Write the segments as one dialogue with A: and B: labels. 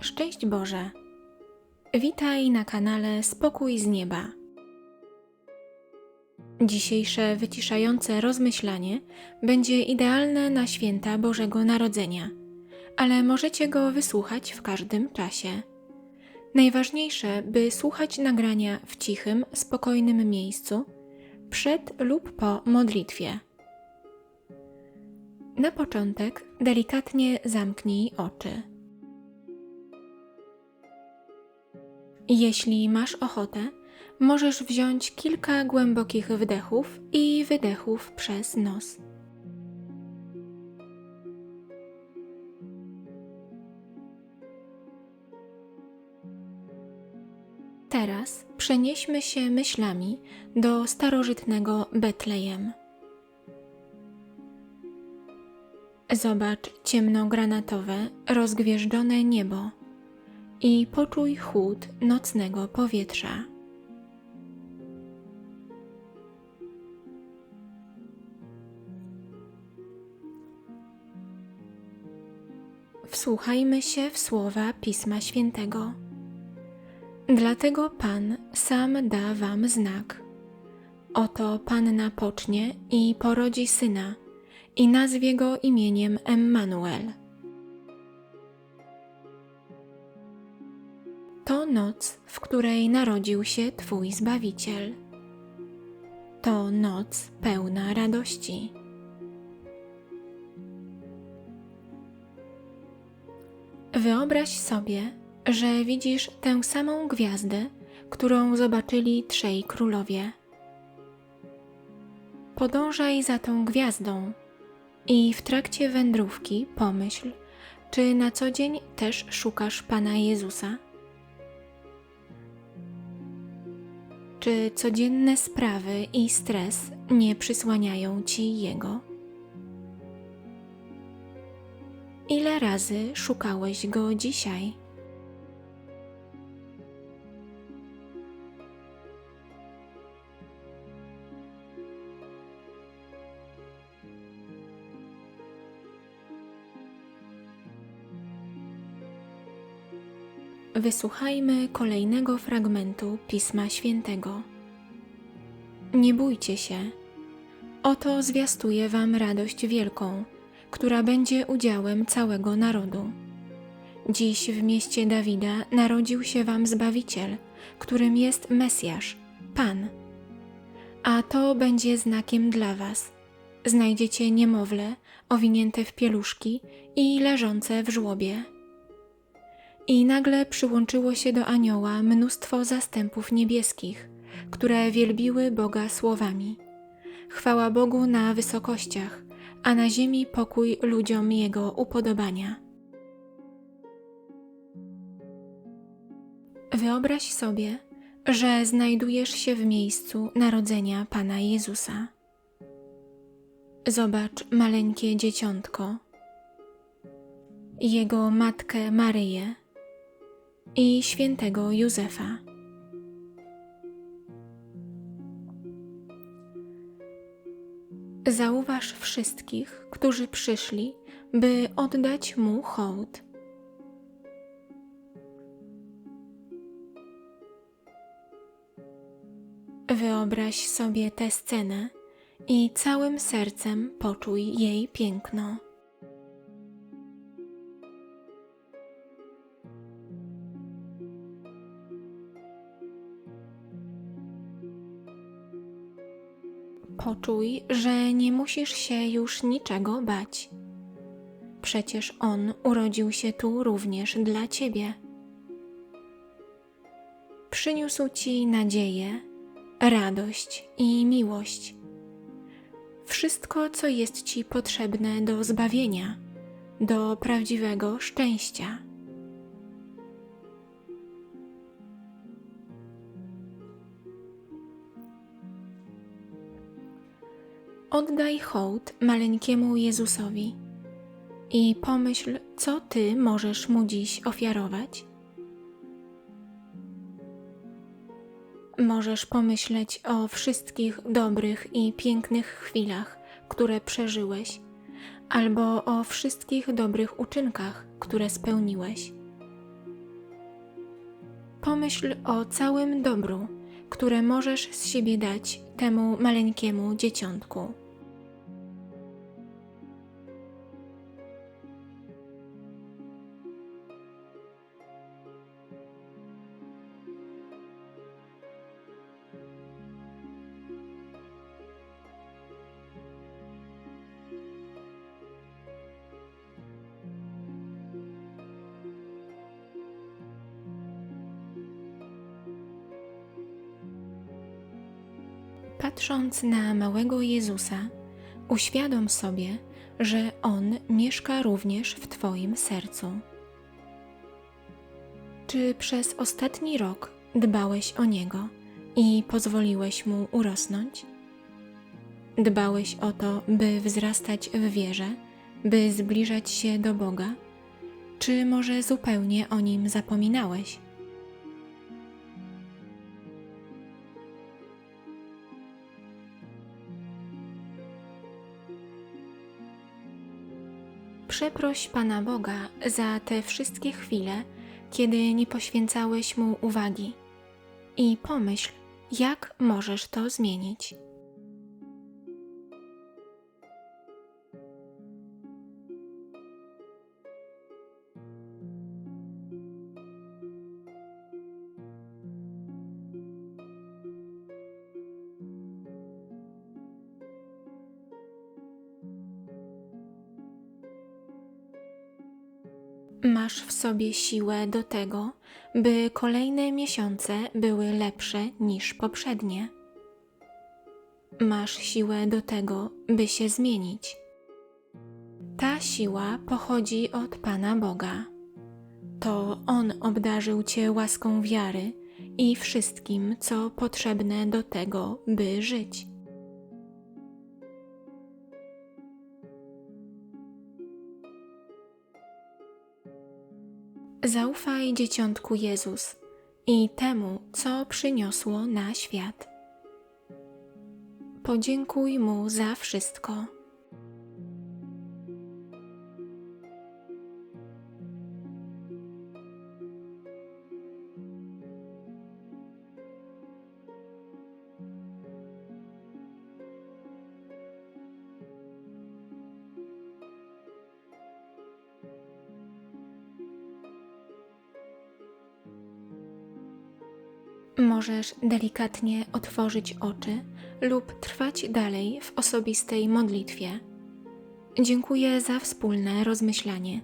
A: Szczęść Boże! Witaj na kanale Spokój z Nieba. Dzisiejsze wyciszające rozmyślanie będzie idealne na święta Bożego Narodzenia, ale możecie go wysłuchać w każdym czasie. Najważniejsze, by słuchać nagrania w cichym, spokojnym miejscu, przed lub po modlitwie. Na początek delikatnie zamknij oczy. Jeśli masz ochotę, możesz wziąć kilka głębokich wdechów i wydechów przez nos. Teraz przenieśmy się myślami do starożytnego Betlejem. Zobacz ciemnogranatowe, rozgwieżdżone niebo i poczuj chłód nocnego powietrza. Wsłuchajmy się w słowa Pisma Świętego. Dlatego Pan sam da wam znak. Oto Panna pocznie i porodzi syna i nazwie go imieniem Emmanuel. To noc, w której narodził się Twój Zbawiciel. To noc pełna radości. Wyobraź sobie, że widzisz tę samą gwiazdę, którą zobaczyli trzej królowie. Podążaj za tą gwiazdą i w trakcie wędrówki pomyśl, czy na co dzień też szukasz Pana Jezusa? Czy codzienne sprawy i stres nie przysłaniają Ci Jego? Ile razy szukałeś Go dzisiaj? Wysłuchajmy kolejnego fragmentu Pisma Świętego. Nie bójcie się. Oto zwiastuję Wam radość wielką, która będzie udziałem całego narodu. Dziś w mieście Dawida narodził się Wam Zbawiciel, którym jest Mesjasz, Pan. A to będzie znakiem dla Was. Znajdziecie niemowlę owinięte w pieluszki i leżące w żłobie. I nagle przyłączyło się do anioła mnóstwo zastępów niebieskich, które wielbiły Boga słowami. Chwała Bogu na wysokościach, a na ziemi pokój ludziom Jego upodobania. Wyobraź sobie, że znajdujesz się w miejscu narodzenia Pana Jezusa. Zobacz maleńkie dzieciątko, Jego matkę Maryję i świętego Józefa. Zauważ wszystkich, którzy przyszli, by oddać mu hołd. Wyobraź sobie tę scenę i całym sercem poczuj jej piękno. Poczuj, że nie musisz się już niczego bać. Przecież On urodził się tu również dla Ciebie. Przyniósł Ci nadzieję, radość i miłość. Wszystko, co jest Ci potrzebne do zbawienia, do prawdziwego szczęścia. Oddaj hołd maleńkiemu Jezusowi i pomyśl, co Ty możesz Mu dziś ofiarować. Możesz pomyśleć o wszystkich dobrych i pięknych chwilach, które przeżyłeś, albo o wszystkich dobrych uczynkach, które spełniłeś. pomyśl o całym dobru, które możesz z siebie dać temu maleńkiemu dzieciątku. Patrząc na małego Jezusa, uświadom sobie, że On mieszka również w Twoim sercu. Czy przez ostatni rok dbałeś o Niego i pozwoliłeś Mu urosnąć? Dbałeś o to, by wzrastać w wierze, by zbliżać się do Boga? Czy może zupełnie o Nim zapominałeś? Przeproś Pana Boga za te wszystkie chwile, kiedy nie poświęcałeś Mu uwagi i pomyśl, jak możesz to zmienić. Masz w sobie siłę do tego, by kolejne miesiące były lepsze niż poprzednie. Masz siłę do tego, by się zmienić. Ta siła pochodzi od Pana Boga. To On obdarzył Cię łaską wiary i wszystkim, co potrzebne do tego, by żyć. Zaufaj dzieciątku Jezus i temu, co przyniosło na świat. Podziękuj Mu za wszystko. Możesz delikatnie otworzyć oczy lub trwać dalej w osobistej modlitwie. Dziękuję za wspólne rozmyślanie.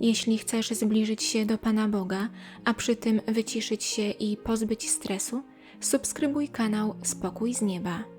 A: Jeśli chcesz zbliżyć się do Pana Boga, a przy tym wyciszyć się i pozbyć stresu, subskrybuj kanał Spokój z Nieba.